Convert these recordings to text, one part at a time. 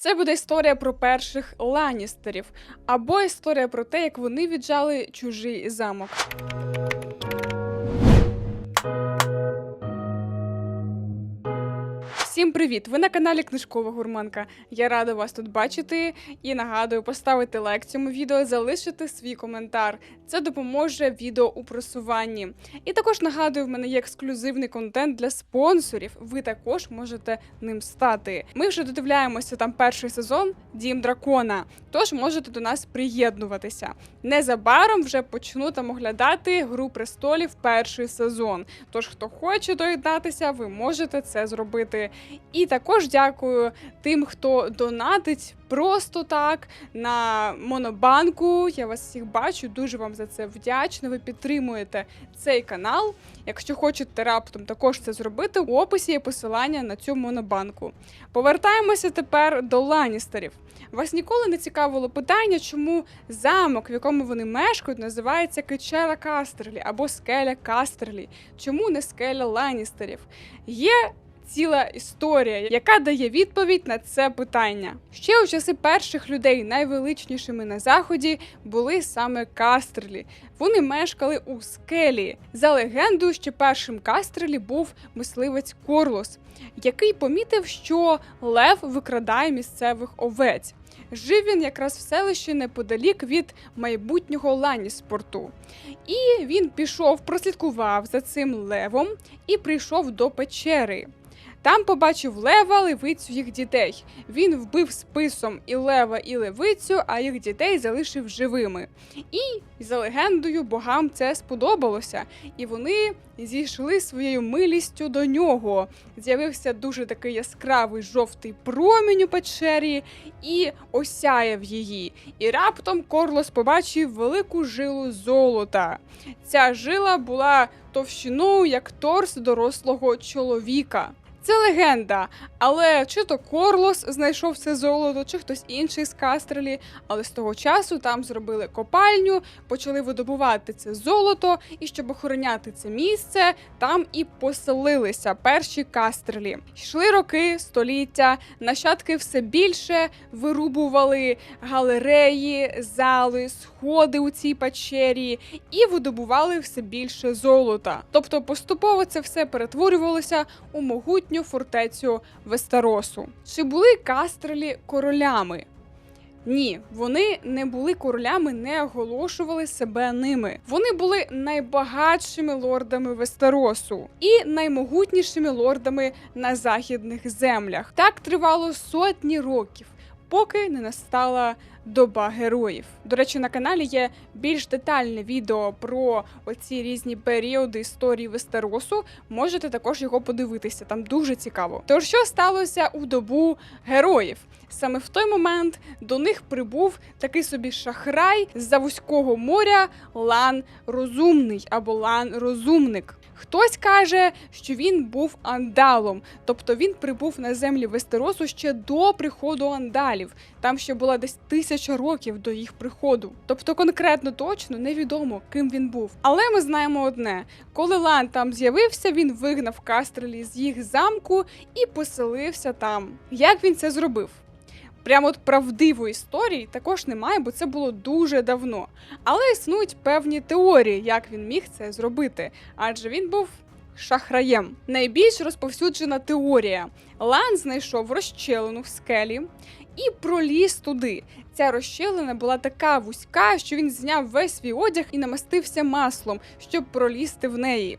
Це буде історія про перших ланістерів, або історія про те, як вони віджали чужий замок. Всім привіт! Ви на каналі Книжкова Гурманка. Я рада вас тут бачити і нагадую поставити лайк цьому відео, залишити свій коментар. Це допоможе відео у просуванні. І також нагадую, в мене є ексклюзивний контент для спонсорів. Ви також можете ним стати. Ми вже додивляємося там перший сезон Дім Дракона. Тож можете до нас приєднуватися. Незабаром вже почну там оглядати Гру престолів перший сезон. Тож, хто хоче доєднатися, ви можете це зробити. І також дякую тим, хто донатить просто так на монобанку. Я вас всіх бачу, дуже вам за це вдячна. Ви підтримуєте цей канал. Якщо хочете раптом також це зробити, у описі є посилання на цю монобанку. Повертаємося тепер до ланістерів. Вас ніколи не цікавило питання, чому замок, в якому вони мешкають, називається Кечера Кастерлі або скеля Кастерлі. Чому не скеля Ланістерів? Є ціла історія, яка дає відповідь на це питання. Ще у часи перших людей найвеличнішими на заході були саме Кастерлі. Вони мешкали у скелі. За легендою, що першим Кастрелі був мисливець Корлос, який помітив, що лев викрадає місцевих овець. Жив він якраз в селищі неподалік від майбутнього Ланіспорту. І він пішов, прослідкував за цим левом і прийшов до печери. Там побачив лева, левицю їх дітей. Він вбив списом і лева, і левицю, а їх дітей залишив живими. І за легендою богам це сподобалося, і вони зійшли своєю милістю до нього. З'явився дуже такий яскравий жовтий промінь у печері і осяяв її. І раптом Корлос побачив велику жилу золота. Ця жила була товщиною як торс дорослого чоловіка. Це легенда, але чи то Корлос знайшов це золото, чи хтось інший з Кастрелі. Але з того часу там зробили копальню, почали видобувати це золото, і щоб охороняти це місце, там і поселилися перші кастрелі. Йшли роки, століття, нащадки все більше вирубували галереї, зали, сходи у цій печері і видобували все більше золота. Тобто поступово це все перетворювалося у могутню фортецю Вестеросу. Чи були кастрелі королями? Ні, вони не були королями, не оголошували себе ними. Вони були найбагатшими лордами Вестеросу і наймогутнішими лордами на західних землях. Так тривало сотні років, поки не настала доба героїв. До речі, на каналі є більш детальне відео про оці різні періоди історії Вестеросу. Можете також його подивитися, там дуже цікаво. Тож що сталося у добу героїв? Саме в той момент до них прибув такий собі шахрай з-за вузького моря Лан Розумний або Лан Розумник. Хтось каже, що він був андалом, тобто він прибув на землі Вестеросу ще до приходу андалів. Там ще була десь тисяча років до їх приходу. Тобто конкретно точно невідомо, ким він був. Але ми знаємо одне: коли Лан там з'явився, він вигнав Кастрелі з їх замку і поселився там. Як він це зробив? Прямо от правдивої історії також немає, бо це було дуже давно. Але існують певні теорії, як він міг це зробити, адже він був шахраєм. Найбільш розповсюджена теорія: Лан знайшов розщелину в скелі і проліз туди. Ця розщелина була така вузька, що він зняв весь свій одяг і намастився маслом, щоб пролізти в неї.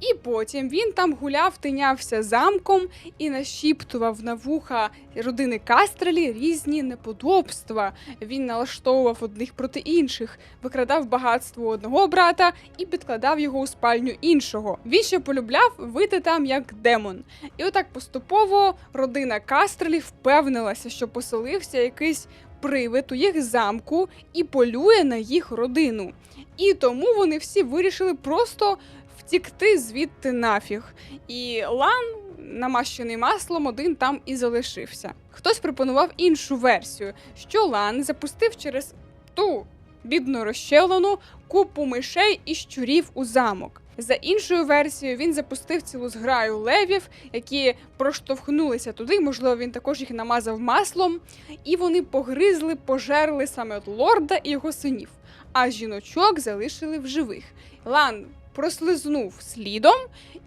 І потім він там гуляв, тинявся замком і нашіптував на вуха родини Кастрелі різні неподобства. Він налаштовував одних проти інших, викрадав багатство одного брата і підкладав його у спальню іншого. Він ще полюбляв вити там як демон. І отак поступово родина Кастрелі впевнилася, що поселився якийсь привид у їх замку і полює на їх родину. І тому вони всі вирішили просто втікти звідти нафіг. І Лан, намащений маслом, один там і залишився. Хтось пропонував іншу версію, що Лан запустив через ту бідну розщелину купу мишей і щурів у замок. За іншою версією, він запустив цілу зграю левів, які проштовхнулися туди. Можливо, він також їх намазав маслом, і вони погризли, пожерли саме от лорда і його синів. А жіночок залишили в живих. Лан прослизнув слідом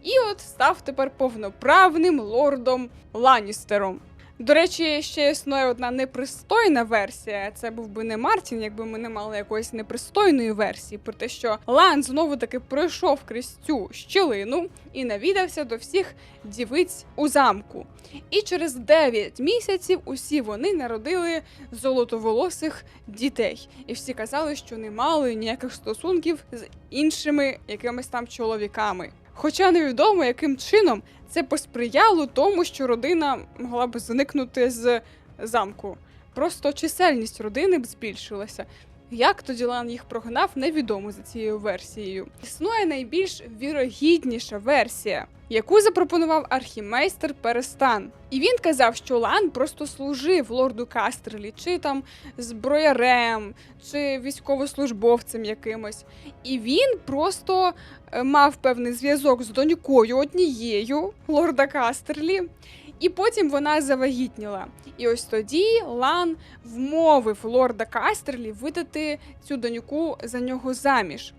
і от став тепер повноправним лордом Ланністером. До речі, ще існує одна непристойна версія. Це був би не Мартін, якби ми не мали якоїсь непристойної версії, про те, що Лан знову таки пройшов крізь цю щілину і навідався до всіх дівиць у замку. І через 9 місяців усі вони народили золотоволосих дітей. І всі казали, що не мали ніяких стосунків з іншими якимись там чоловіками. Хоча невідомо, яким чином це посприяло тому, що родина могла б зникнути з замку. Просто чисельність родини б збільшилася. Як тоді Лан їх прогнав, невідомо за цією версією. Існує найбільш вірогідніша версія, яку запропонував архімейстер Перестан. І він казав, що Лан просто служив лорду Кастерлі, чи там зброярем, чи військовослужбовцем якимось. І він просто е, мав певний зв'язок з донькою однією лорда Кастерлі. І потім вона завагітніла. І ось тоді Лан вмовив лорда Кастерлі видати цю доньку за нього заміж.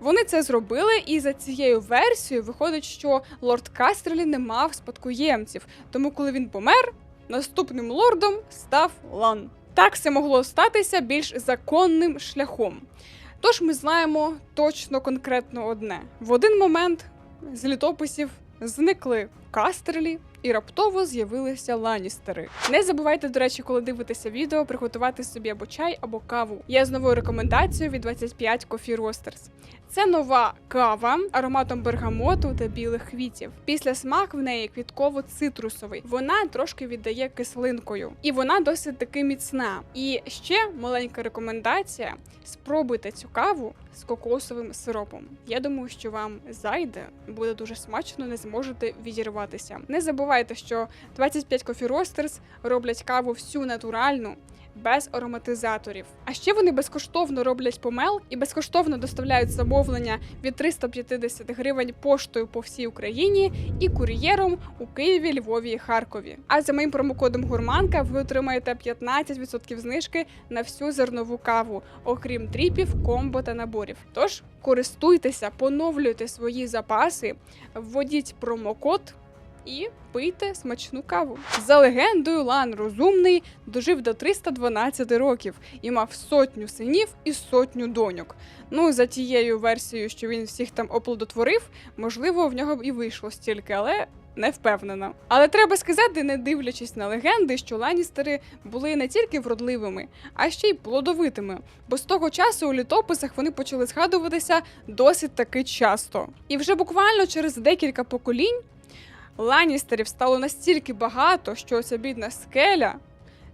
Вони це зробили, і за цією версією виходить, що лорд Кастерлі не мав спадкоємців. Тому, коли він помер, наступним лордом став Лан. Так це могло статися більш законним шляхом. Тож ми знаємо точно конкретно одне: в один момент з літописів зникли Кастерлі, і раптово з'явилися ланістери. Не забувайте, до речі, коли дивитеся відео, приготувати собі або чай, або каву. Я з новою рекомендацією від 25 Coffee Roasters. Це нова кава ароматом бергамоту та білих квітів. Після смак в неї квітково-цитрусовий. Вона трошки віддає кислинкою, і вона досить таки міцна. І ще маленька рекомендація: спробуйте цю каву з кокосовим сиропом. Я думаю, що вам зайде, буде дуже смачно, не зможете відірватися. Не забувайте, що 25 Coffee Roasters роблять каву всю натуральну. Без ароматизаторів. А ще вони безкоштовно роблять помел і безкоштовно доставляють замовлення від 350 гривень поштою по всій Україні і кур'єром у Києві, Львові і Харкові. А за моїм промокодом Гурманка ви отримаєте 15% знижки на всю зернову каву, окрім тріпів, комбо та наборів. Тож користуйтеся, поновлюйте свої запаси, вводіть промокод і пийте смачну каву. За легендою, Лан розумний дожив до 312 років і мав сотню синів і сотню доньок. Ну, за тією версією, що він всіх там оплодотворив, можливо, в нього б і вийшло стільки, але. Не впевнена. Але треба сказати, не дивлячись на легенди, що ланістери були не тільки вродливими, а ще й плодовитими. Бо з того часу у літописах вони почали згадуватися досить таки часто. І вже буквально через декілька поколінь Ланністерів стало настільки багато, що ця бідна скеля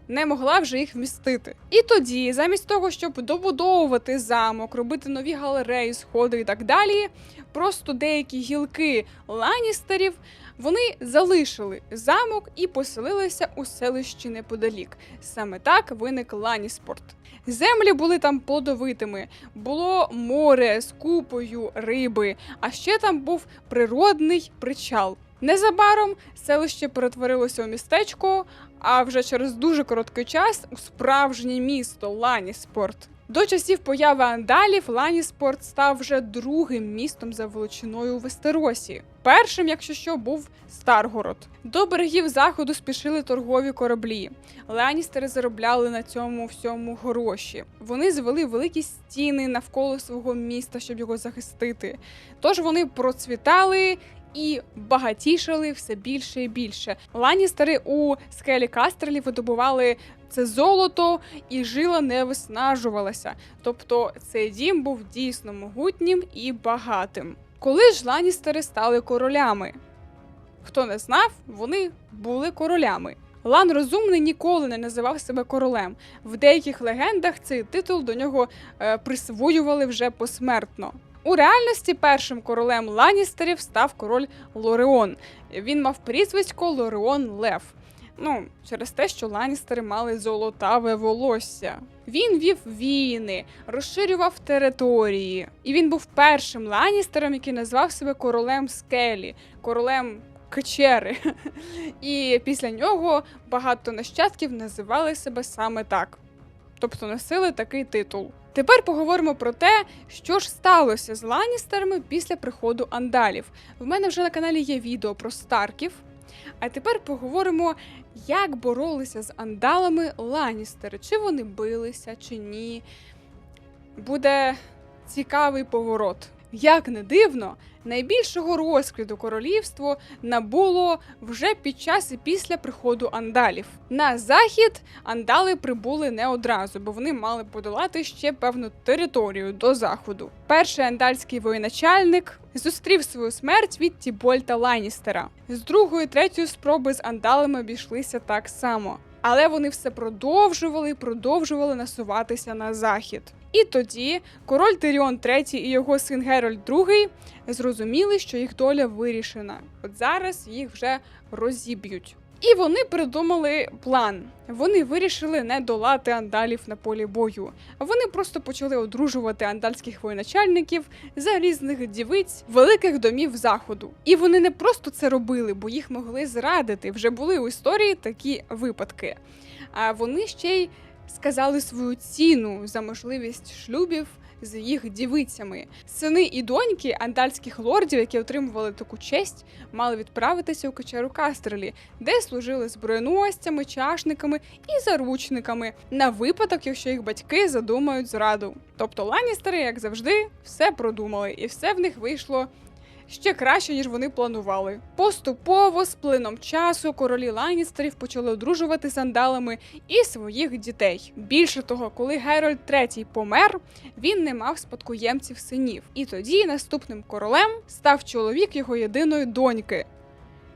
не могла вже їх вмістити. І тоді, замість того, щоб добудовувати замок, робити нові галереї, сходи і так далі, просто деякі гілки ланістерів вони залишили замок і поселилися у селищі неподалік. Саме так виник Ланіспорт. Землі були там плодовитими, було море з купою риби, а ще там був природний причал. Незабаром селище перетворилося у містечко, а вже через дуже короткий час у справжнє місто Ланіспорт. До часів появи андалів Ланіспорт став вже другим містом за величиною у Вестеросі. Першим, якщо що, був Старгород. До берегів заходу спішили торгові кораблі. Ланістери заробляли на цьому всьому гроші. Вони звели великі стіни навколо свого міста, щоб його захистити. Тож вони процвітали і багатішали все більше і більше. Ланістери у скелі Кастерлі видобували це золото, і жила не виснажувалася. Тобто цей дім був дійсно могутнім і багатим. Коли ж Ланістери стали королями? Хто не знав, вони були королями. Лан розумний ніколи не називав себе королем. В деяких легендах цей титул до нього е, присвоювали вже посмертно. У реальності першим королем Ланістерів став король Лореон. Він мав прізвисько Лореон Лев. Ну, через те, що Ланністери мали золотаве волосся. Він вів війни, розширював території, і він був першим Ланністером, який назвав себе королем скелі, королем Кечери. І після нього багато нащадків називали себе саме так, тобто носили такий титул. Тепер поговоримо про те, що ж сталося з Ланністерами після приходу андалів. В мене вже на каналі є відео про Старків. А тепер поговоримо, як боролися з андалами Ланністери. Чи вони билися, чи ні. Буде цікавий поворот. Як не дивно, найбільшого розквіту королівство набуло вже під час і після приходу андалів. На захід андали прибули не одразу, бо вони мали подолати ще певну територію до заходу. Перший андальський воєначальник зустрів свою смерть від Тібольта Ланністера. З другої, третьої спроби з андалами обійшлися так само. Але вони все продовжували і продовжували насуватися на захід. І тоді король Тиріон III і його син Герольд II зрозуміли, що їх доля вирішена. От зараз їх вже розіб'ють. І вони придумали план. Вони вирішили не долати андалів на полі бою. Вони просто почали одружувати андальських воєначальників за різних дівиць великих домів заходу. І вони не просто це робили, бо їх могли зрадити. Вже були у історії такі випадки. А вони ще й сказали свою ціну за можливість шлюбів з їх дівицями. Сини і доньки андальських лордів, які отримували таку честь, мали відправитися у качеру Кастрелі, де служили зброєносцями, чашниками і заручниками на випадок, якщо їх батьки задумають зраду. Тобто Ланністери, як завжди, все продумали, і все в них вийшло ще краще, ніж вони планували. Поступово, з плином часу, королі Ланністерів почали одружувати сандалами і своїх дітей. Більше того, коли Герольд III помер, він не мав спадкоємців синів. І тоді наступним королем став чоловік його єдиної доньки.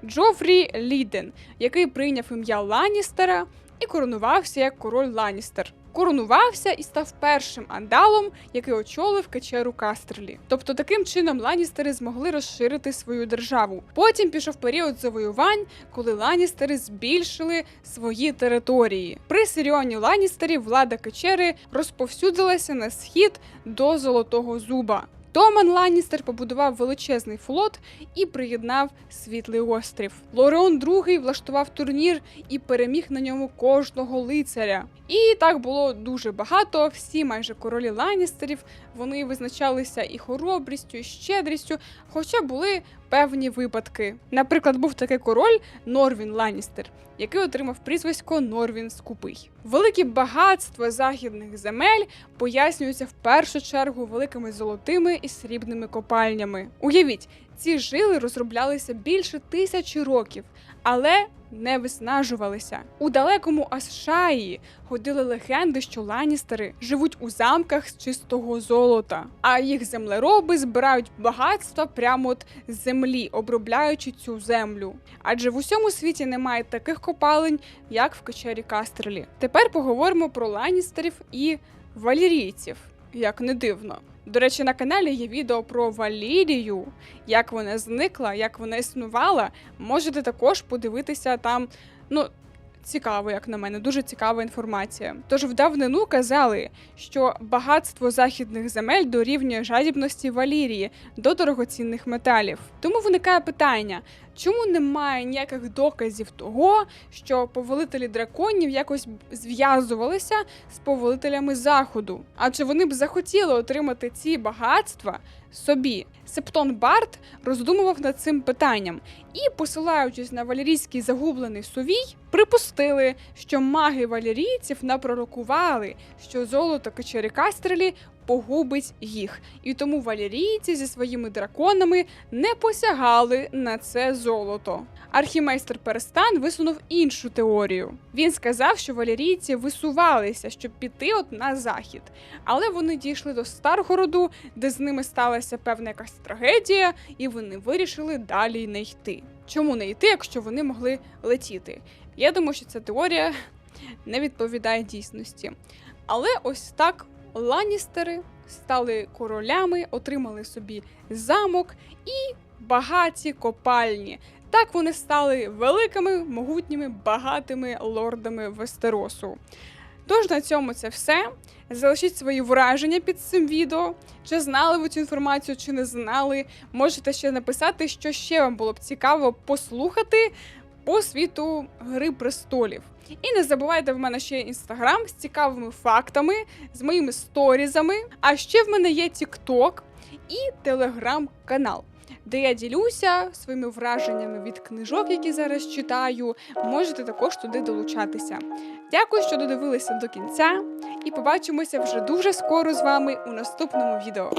Джофрі Ліден, який прийняв ім'я Ланністера і коронувався як король Ланністер. Коронувався і став першим андалом, який очолив кечеру Кастерлі. Тобто таким чином Ланністери змогли розширити свою державу. Потім пішов період завоювань, коли Ланністери збільшили свої території. При Сиріоні Ланністерів влада кечери розповсюдилася на схід до Золотого Зуба. Томан Ланністер побудував величезний флот і приєднав Світлий острів. Лореон II влаштував турнір і переміг на ньому кожного лицаря. І так було дуже багато. Всі майже королі Ланністерів вони визначалися і хоробрістю, і щедрістю, хоча були певні випадки. Наприклад, був такий король Норвін Ланністер, який отримав прізвисько Норвін Скупий. Великі багатства західних земель пояснюються в першу чергу великими золотими і срібними копальнями. Уявіть, ці жили розроблялися більше тисячі років, але не виснажувалися. У далекому Асшаї ходили легенди, що ланістери живуть у замках з чистого золота, а їх землероби збирають багатства прямо от з землі, обробляючи цю землю. Адже в усьому світі немає таких копалень, як в качері Кастрелі. Тепер поговоримо про ланістерів і валірійців, як не дивно. До речі, на каналі є відео про Валірію, як вона зникла, як вона існувала. Можете також подивитися там. Ну, цікаво, як на мене, дуже цікава інформація. Тож в давнину казали, що багатство західних земель дорівнює жадібності Валірії до дорогоцінних металів. Тому виникає питання. Чому немає ніяких доказів того, що повелителі драконів якось зв'язувалися з повелителями заходу? Адже вони б захотіли отримати ці багатства собі. Септон Барт роздумував над цим питанням і, посилаючись на валерійський загублений сувій, припустили, що маги валерійців напророкували, що золото Кастрелі погубить їх, і тому валерійці зі своїми драконами не посягали на це золото. Архімейстер Перестан висунув іншу теорію. Він сказав, що валерійці висувалися, щоб піти от на захід, але вони дійшли до Старгороду, де з ними сталася певна якась трагедія, і вони вирішили далі не йти. Чому не йти, якщо вони могли летіти? Я думаю, що ця теорія не відповідає дійсності. Але ось так Ланністери стали королями, отримали собі замок і багаті копальні. Так вони стали великими, могутніми, багатими лордами Вестеросу. Тож на цьому це все. Залишіть свої враження під цим відео. Чи знали ви цю інформацію, чи не знали. Можете ще написати, що ще вам було б цікаво послухати по світу Гри престолів. І не забувайте, в мене ще інстаграм з цікавими фактами, з моїми сторізами. А ще в мене є TikTok і телеграм-канал, де я ділюся своїми враженнями від книжок, які зараз читаю. Можете також туди долучатися. Дякую, що додивилися до кінця, і побачимося вже дуже скоро з вами у наступному відео.